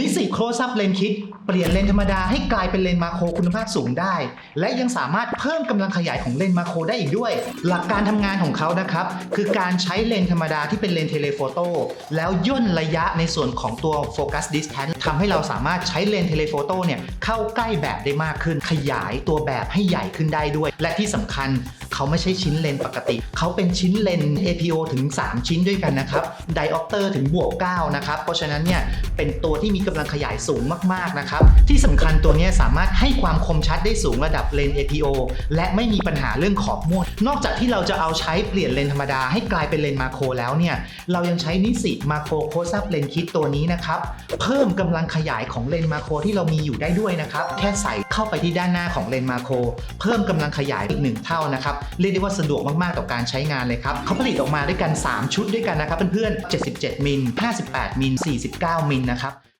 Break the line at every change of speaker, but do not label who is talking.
นิสิ Close Up Lens Kit เปลี่ยนเลนธรรมดาให้กลายเป็นเลนมาโครคุณภาพสูงได้ และยังสามารถเพิ่มกำลังขยายของเลนมาโครได้อีกด้วย หลักการทำงานของเขานะครับ คือการใช้เลนธรรมดาที่เป็นเลนเทเลโฟโต้แล้วย่นระยะในส่วนของตัวโฟกัสดิสแทนทำให้เราสามารถใช้เลนเทเลโฟโต้เนี่ยเข้าใกล้แบบได้มากขึ้น ขยายตัวแบบให้ใหญ่ขึ้นได้ด้วย และที่สำคัญ เขาไม่ใช่ชิ้นเลนปกติ เขาเป็นชิ้นเลน APO ถึง 3 ชิ้นด้วยกันนะครับไดออปเตอร์ถึงบวก9นะครับ เพราะฉะนั้นเนี่ยเป็นตัวที่มีกำลังขยายสูงมากๆนะครับ ที่สำคัญตัวนี้สามารถให้ความคมชัดได้สูงระดับเลน APO และไม่มีปัญหาเรื่องขอบม่วงนอกจากที่เราจะเอาใช้เปลี่ยนเลนธรรมดาให้กลายเป็นเลนมาโครแล้วเนี่ยเรายังใช้นิสิมาโครโคซับเลนคิดตัวนี้นะครับเพิ่มกำลังขยายของเลนมาโครที่เรามีอยู่ได้ด้วยนะครับแค่ใส่เข้าไปที่ด้านหน้าของเลนมาโครเพิ่มกำลังขยายอีกหนึ่งเท่านะครับเรียกได้ว่าสะดวกมากๆต่อการใช้งานเลยครับเขาผลิตออกมาด้วยกัน 3 ชุดด้วยกันนะครับเพื่อนๆ77 มิล 58 มิล 49 มิลนะครับ